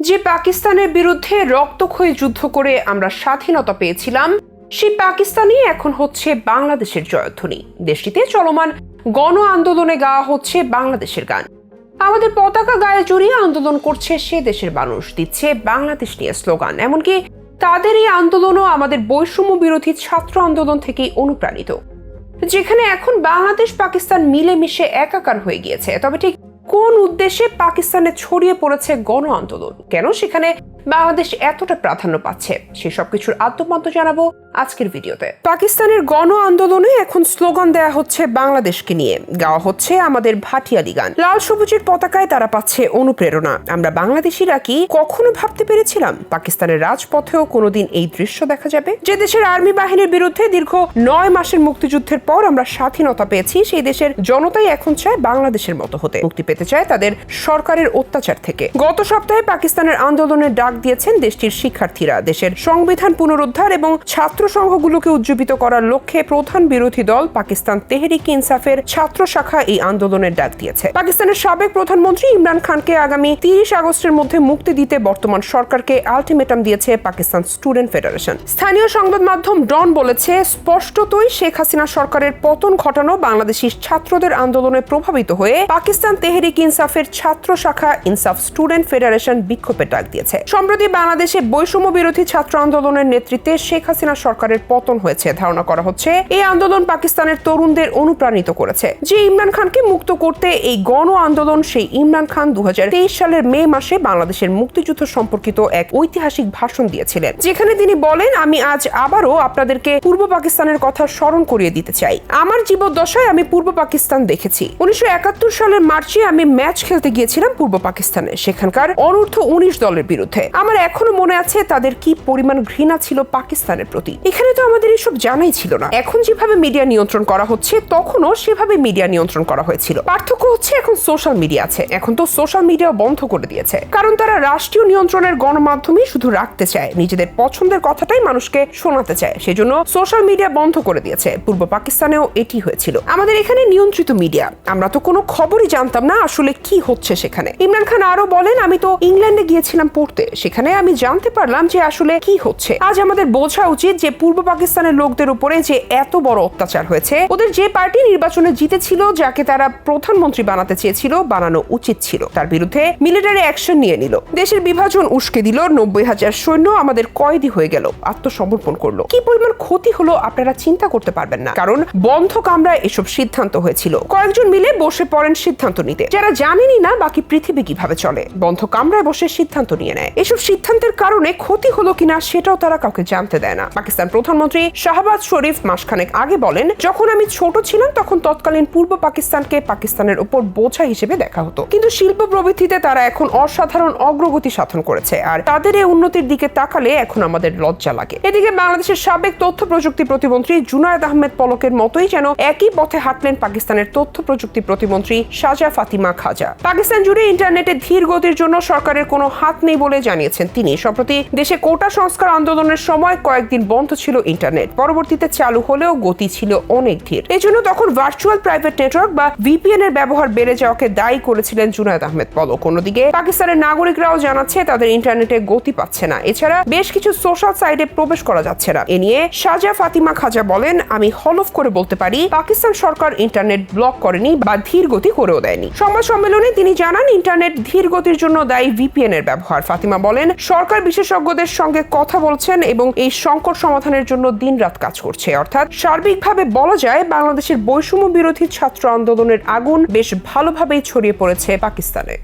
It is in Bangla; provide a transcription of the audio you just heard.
যে পাকিস্তানের বিরুদ্ধে রক্তক্ষয়ী যুদ্ধ করে আমরা স্বাধীনতা পেয়েছিলাম, সেই পাকিস্তানই এখন হচ্ছে বাংলাদেশের জয়ধ্বনি। দেশটিতে চলমান গণ আন্দোলনে গাওয়া হচ্ছে বাংলাদেশের গান। আমাদের পতাকা গায়ে জড়িয়ে আন্দোলন করছে সে দেশের মানুষ, দিচ্ছে বাংলাদেশ নিয়ে স্লোগান। এমনকি তাদের এই আন্দোলনও আমাদের বৈষম্য বিরোধী ছাত্র আন্দোলন থেকেই অনুপ্রাণিত। যেখানে এখন বাংলাদেশ পাকিস্তান মিলেমিশে একাকার হয়ে গিয়েছে। তবে ঠিক কোন উদ্দেশ্যে পাকিস্তানে ছড়িয়ে পড়েছে গণ আন্দোলন? কেন সেখানে বাংলাদেশ এতটা প্রাধান্য পাচ্ছে? সেসব কিছুর আদ্যপান্ত জানাব আজকের ভিডিওতে। পাকিস্তানের গণ আন্দোলনে এখন স্লোগান দেয়া হচ্ছে বাংলাদেশকে নিয়ে। গাওয়া হচ্ছে আমাদের ভাটিয়ালি গান। লাল সবুজের পতাকায় তারা পাচ্ছে অনুপ্রেরণা। আমরা বাংলাদেশিরা কি কখনো ভাবতে পেরেছিলাম পাকিস্তানের রাজপথেও কোনোদিন এই দৃশ্য দেখা যাবে? যে দেশের আর্মি বাহিনীর বিরুদ্ধে দীর্ঘ নয় মাসের মুক্তিযুদ্ধের পর আমরা স্বাধীনতা পেয়েছি, সেই দেশের জনতাই এখন চায় বাংলাদেশের মতো হতে। মুক্তি পেতে চায় তাদের সরকারের অত্যাচার থেকে। গত সপ্তাহে পাকিস্তানের আন্দোলনের ডাক দিয়েছেন দেশটির শিক্ষার্থীরা। দেশের সংবিধান পুনরুদ্ধার এবং ছাত্র সংঘগুলোকে উজ্জীবিত করার লক্ষ্যে প্রধান বিরোধী দল পাকিস্তান তেহরিক ইনসাফের ছাত্র শাখা এই আন্দোলনের ডাক দিয়েছে। পাকিস্তানের সাবেক প্রধানমন্ত্রী ইমরান খানকে আগামী তিরিশ আগস্টের মধ্যে মুক্তি দিতে বর্তমান সরকারকে আলটিমেটাম দিয়েছে পাকিস্তান স্টুডেন্ট ফেডারেশন। স্থানীয় সংবাদ মাধ্যম ডন বলেছে, স্পষ্টতই শেখ হাসিনা সরকারের পতন ঘটানো বাংলাদেশি ছাত্রদের আন্দোলনে প্রভাবিত হয়ে পাকিস্তান তেহরিক ইনসাফের ছাত্র শাখা ইনসাফ স্টুডেন্ট ফেডারেশন বিক্ষোভের ডাক দিয়েছে। সম্প্রতি বাংলাদেশে বৈষম্য বিরোধী ছাত্র আন্দোলনের নেতৃত্বে শেখ হাসিনা সরকারের পতন হয়েছে। ধারণা করা হচ্ছে, এই আন্দোলন পাকিস্তানের তরুণদের অনুপ্রাণিত করেছে। যে ইমরান খানকে মুক্ত করতে এই গণ আন্দোলন, সেই ইমরান খান দু হাজার তেইশ সালের মে মাসে বাংলাদেশের মুক্তিযুদ্ধ সম্পর্কিত এক ঐতিহাসিক ভাষণ দিয়েছিলেন, যেখানে তিনি বলেন, আমি আজ আবারও আপনাদেরকে পূর্ব পাকিস্তানের কথা স্মরণ করিয়ে দিতে চাই। আমার জীবদ্দশায় আমি পূর্ব পাকিস্তান দেখেছি। উনিশশো একাত্তর সালের মার্চে আমি ম্যাচ খেলতে গিয়েছিলাম পূর্ব পাকিস্তানে। সেখানকার অনূর্ধ্ব উনিশ দলের বিরুদ্ধে। আমার এখনও মনে আছে তাদের কি পরিমাণ ঘৃণা ছিল পাকিস্তানের প্রতি। এখানে তো আমাদের এসব জানাই ছিল না। এখন যেভাবে মিডিয়া নিয়ন্ত্রণ করা হচ্ছে, তখনও সেভাবে মিডিয়া নিয়ন্ত্রণ করা হয়েছিল। পার্থক্য হচ্ছে এখন সোশ্যাল মিডিয়া আছে। এখন তো সোশ্যাল মিডিয়া বন্ধ করে দিয়েছে। কারণ তারা রাষ্ট্রীয় নিয়ন্ত্রণের গণমাধ্যমেই শুধু রাখতে চায়। নিজেদের পছন্দের কথাটাই মানুষকে শোনাতে চায়। সেজন্য সোশ্যাল মিডিয়া বন্ধ করে দিয়েছে। পূর্ব পাকিস্তানেও এটি হয়েছিল। আমাদের এখানে নিয়ন্ত্রিত মিডিয়া আমরা তো কোনো খবরই জানতাম না আসলে কি হচ্ছে সেখানে। ইমরান খান আরও বলেন, আমি তো ইংল্যান্ডে গিয়েছিলাম পড়তে। সেখানে আমি জানতে পারলাম যে আসলে কি হচ্ছে। আজ আমাদের বোঝা উচিত যে পূর্ব পাকিস্তানের লোকদের উপরে যে এত বড় অত্যাচার হয়েছে, ওদের যে পার্টি নির্বাচনে জিতেছিল, যাকে তারা প্রধানমন্ত্রী বানাতে চেয়েছিল, বানানো উচিত ছিল। তার বিরুদ্ধে মিলিটারি অ্যাকশন নিয়ে নিল। দেশের বিভাজন উস্কে দিল, নব্বই হাজার সৈন্য আমাদের কয়েদি হয়ে গেল, আত্মসমর্পণ করল। কি পরিমাণ ক্ষতি হলো আপনারা চিন্তা করতে পারবেন না, কারণ বন্ধ কামরায় এসব সিদ্ধান্ত হয়েছিল। কয়েকজন মিলে বসে পড়েন সিদ্ধান্ত নিতে। যারা জানেনই না বাকি পৃথিবী কীভাবে চলে বন্ধ কামরায় বসে সিদ্ধান্ত নিয়ে নেয়। এসব সিদ্ধান্তের কারণে ক্ষতি হলো কিনা সেটাও তারা কাউকে জানতে দেয় না। পাকিস্তান প্রধানমন্ত্রী শাহবাজ শরীফ মাসখানেক আগে বলেন, যখন আমি ছোট ছিলাম, তখন তৎকালীন পূর্ব পাকিস্তানকে পাকিস্তানের উপর বোঝা হিসেবে দেখা হতো। কিন্তু শিল্প প্রবৃদ্ধিতে তারা এখন অসাধারণ অগ্রগতি সাধন করেছে, আর তাদের এই উন্নতির দিকে তাকালে এখন আমাদের লজ্জা লাগে। এদিকে বাংলাদেশের সাবেক তথ্য প্রযুক্তি প্রতিমন্ত্রী জুনায়দ আহমেদ পলকের মতোই যেন একই পথে হাঁটলেন পাকিস্তানের তথ্য প্রযুক্তি প্রতিমন্ত্রী সাজা ফাতিমা খাজা। পাকিস্তান জুড়ে ইন্টারনেটে ধীর গতির জন্য সরকারের কোনো হাত নেই বলে জানিয়েছেন তিনি। সম্প্রতি দেশে কোটা সংস্কার আন্দোলনের সময় কয়েকদিন বন্ধ ছিল ইন্টারনেট পরবর্তীতে চালু হলেও গতি ছিল অনেক ধীর। এজন্য তখন ভার্চুয়াল প্রাইভেট নেটওয়ার্ক বা ভিপিএন এর ব্যবহার বেড়ে যাওয়াকে দায়ী করেছিলেন জুনায়দ আহমেদ পলক। অন্যদিকে পাকিস্তানের নাগরিকরাও জানাচ্ছে তাদের ইন্টারনেটে গতি পাচ্ছে না। এছাড়া বেশ কিছু সোশ্যাল সাইটে প্রবেশ করা যাচ্ছে না। এ নিয়ে সাজা ফাতিমা খাজা বলেন, আমি হলফ করে বলতে পারি, পাকিস্তান সরকার ইন্টারনেট ব্লক করেনি বা ধীর গতি করেও দেয়নি। সংবাদ সম্মেলনে তিনি জানান ইন্টারনেট ধীর গতির জন্য দায়ী ভিপিএন এর ব্যবহার। ফাতিমা বলেন, সরকার বিশেষজ্ঞদের সঙ্গে কথা বলছেন এবং এই সংকট সমাধানের জন্য দিনরাত কাজ করছে। অর্থাৎ সার্বিকভাবে বলা যায়, বাংলাদেশের বৈষম্য বিরোধী ছাত্র আন্দোলনের আগুন বেশ ভালোভাবেই ছড়িয়ে পড়েছে পাকিস্তানে।